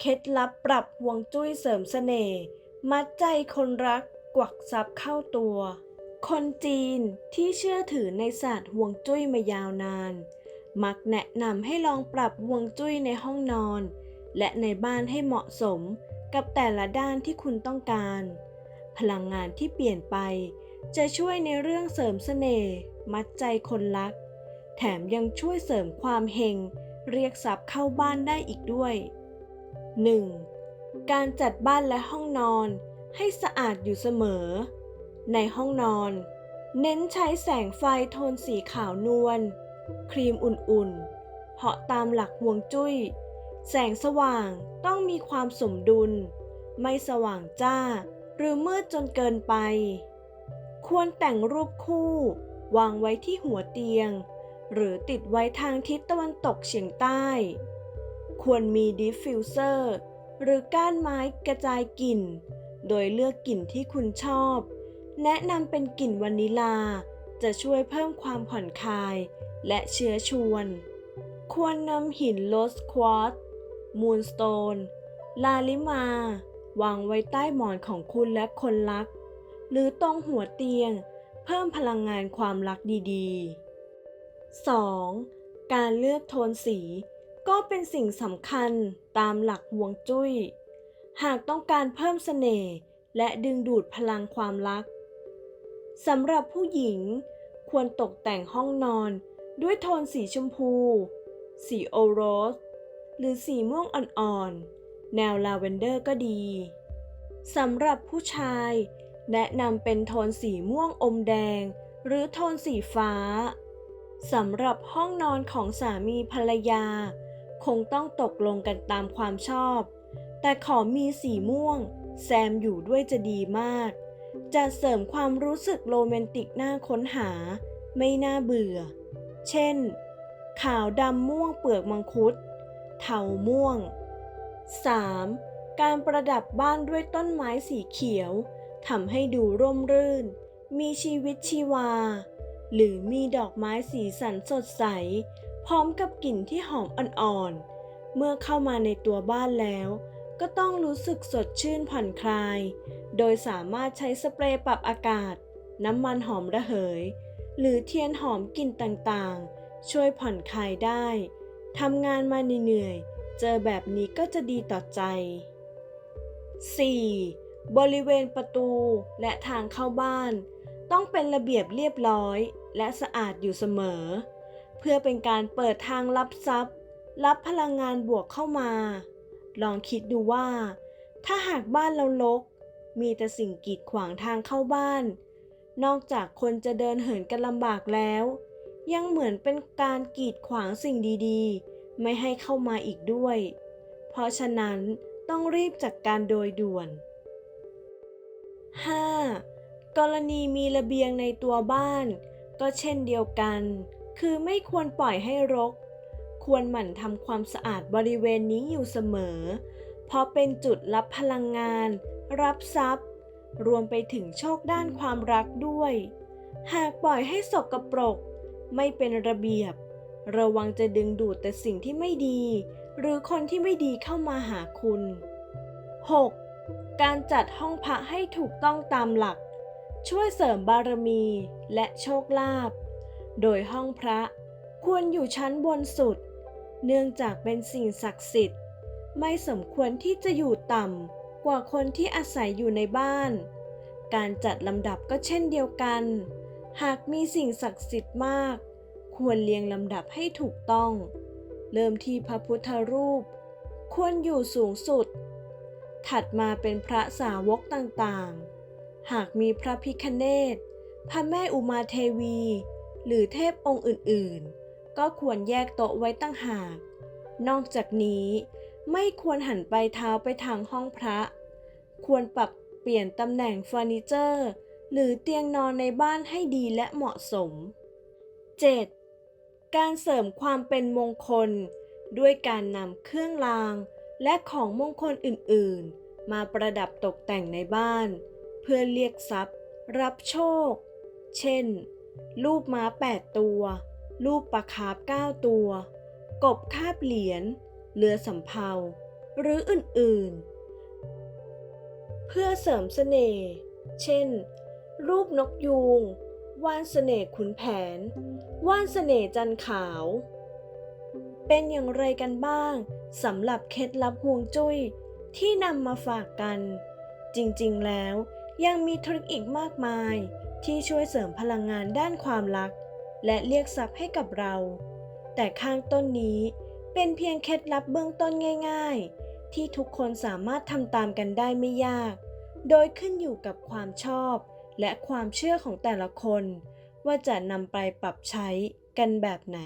เคล็ดลับปรับฮวงจุ้ยเสริมเสน่ห์มัดใจคนรักกวักทรัพย์เข้าตัว คนจีนที่เชื่อถือในศาสตร์ฮวงจุ้ยมายาวนาน มักแนะนำให้ลองปรับฮวงจุ้ยในห้องนอน และในบ้านให้เหมาะสมกับแต่ละด้านที่คุณต้องการ พลังงานที่เปลี่ยนไป จะช่วยในเรื่องเสริมเสน่ห์มัดใจคนรัก แถมยังช่วยเสริมความเฮงเรียกทรัพย์เข้าบ้านได้อีกด้วย 1. การจัดบ้านและห้องนอนให้สะอาดอยู่เสมอ ในห้องนอน เน้นใช้แสงไฟโทนสีขาวนวล ครีมอุ่นๆ เพราะตามหลักฮวงจุ้ย แสงสว่างต้องมีความสมดุล ไม่สว่างจ้า หรือมืดจนเกินไป ควรแต่งรูปคู่ วางไว้ที่หัวเตียง หรือติดไว้ทางทิศตะวันตกเฉียงใต้ ควรมีดิฟฟิวเซอร์หรือก้านไม้กระจายกลิ่น โดยเลือกกลิ่นที่คุณชอบ แนะนำเป็นกลิ่นวานิลา จะช่วยเพิ่มความผ่อนคลาย และเชื้อชวน ควรนำหินโลสควอตมูนสโตน ลาลิมา วางไว้ใต้หมอนของคุณและคนรัก หรือตรงหัวเตียง เพิ่มพลังงานความรักดีๆ 2. การเลือกโทนสี ก็เป็นสิ่งสำคัญตามหลักฮวงจุ้ย หากต้องการเพิ่มเสน่ห์และดึงดูดพลังความรักสำหรับผู้หญิงควรตกแต่งห้องนอนด้วยโทนสีชมพู สีโอโรส หรือสีม่วงอ่อนๆ แนวลาเวนเดอร์ก็ดี สำหรับผู้ชาย แนะนำเป็นโทนสีม่วงอมแดง หรือโทนสีฟ้า สำหรับห้องนอนของสามีภรรยา คงต้องตกลงกันตามความชอบ แต่ขอมีสีม่วง แซมอยู่ด้วยจะดีมาก จะเสริมความรู้สึกโรแมนติกน่าค้นหา ไม่น่าเบื่อ เช่น ขาวดำม่วงเปลือกมังคุด เทาม่วง 3. การประดับบ้านด้วยต้นไม้สีเขียวทำให้ดูร่มรื่น มีชีวิตชีวา หรือมีดอกไม้สีสันสดใส พร้อมกับกลิ่นที่หอมอ่อนๆ เมื่อเข้ามาในตัวบ้านแล้ว ก็ต้องรู้สึกสดชื่นผ่อนคลาย โดยสามารถใช้สเปรย์ปรับอากาศ น้ำมันหอมระเหย หรือเทียนหอมกลิ่นต่างๆ ช่วยผ่อนคลายได้ทำงานมาเหนื่อยเจอแบบนี้ก็จะดีต่อใจ 4. บริเวณประตูและทางเข้าบ้าน ต้องเป็นระเบียบเรียบร้อย และสะอาดอยู่เสมอ เพื่อเป็นการเปิดทางรับทรัพย์ รับพลังงานบวกเข้ามา ลองคิดดูว่า ถ้าหากบ้านเรารกมีแต่สิ่งกีดขวางทางเข้าบ้าน นอกจากคนจะเดินเหินกันลำบากแล้ว ยังเหมือนเป็นการกีดขวางสิ่งดีๆ ไม่ให้เข้ามาอีกด้วย เพราะฉะนั้นต้องรีบจัดกการโดยด่วน 5. กรณีมีระเบียงในตัวบ้าน ก็เช่นเดียวกัน คือไม่ควรปล่อยให้รก ควรหมั่นทำความสะอาดบริเวณนี้อยู่เสมอ เพราะเป็นจุดรับพลังงาน รับทรัพย์ รวมไปถึงโชคด้านความรักด้วย หากปล่อยให้สกปรก ไม่เป็นระเบียบ ระวังจะดึงดูดแต่สิ่งที่ไม่ดี หรือคนที่ไม่ดีเข้ามาหาคุณ 6. การจัดห้องพระให้ถูกต้องตามหลัก ช่วยเสริมบารมีและโชคลาภ โดยห้องพระควรอยู่ชั้นบนสุด เนื่องจากเป็นสิ่งศักดิ์สิทธิ์ ไม่สมควรที่จะอยู่ต่ำกว่าคนที่อาศัยอยู่ในบ้าน การจัดลำดับก็เช่นเดียวกัน หากมีสิ่งศักดิ์สิทธิ์มาก ควรเรียงลำดับให้ถูกต้อง เริ่มที่พระพุทธรูป ควรอยู่สูงสุด ถัดมาเป็นพระสาวกต่างๆ หากมีพระพิคเนตพระแม่อุมาเทวี หรือเทพองค์อื่นๆ ก็ควรแยกโต๊ะไว้ตั้งหาก นอกจากนี้ไม่ควรหันไปเท้าไปทางห้องพระ ควรปรับเปลี่ยนตำแหน่งเฟอร์นิเจอร์ หรือเตียงนอนในบ้านให้ดีและเหมาะสม 7. การเสริมความเป็นมงคล ด้วยการนำเครื่องราง และของมงคลอื่นๆ มาประดับตกแต่งในบ้าน เพื่อเรียกทรัพย์ รับโชค เช่น รูปม้า 8 ตัวรูปปลาคาร์ฟ9ตัว กบคาบเหรียญเรือสำเภา หรืออื่นๆ เพื่อเสริมเสน่ห์ เช่น รูปนกยูง ว่านเสน่ห์ขุนแผน ว่านเสน่ห์จันขาว เป็นอย่างไรกันบ้างสำหรับเคล็ดลับฮวงจุ้ยที่นำมาฝากกัน จริงๆแล้วยังมีทริคอีกมากมาย ที่ช่วยเสริมพลังงานด้านความรัก และเรียกทรัพย์ให้กับเรา แต่ข้างต้นนี้เป็นเพียงเคล็ดลับเบื้องต้นง่าย ๆ ที่ทุกคนสามารถทำตามกันได้ไม่ยาก โดยขึ้นอยู่กับความชอบและความเชื่อของแต่ละคน ว่าจะนำไปปรับใช้กันแบบไหน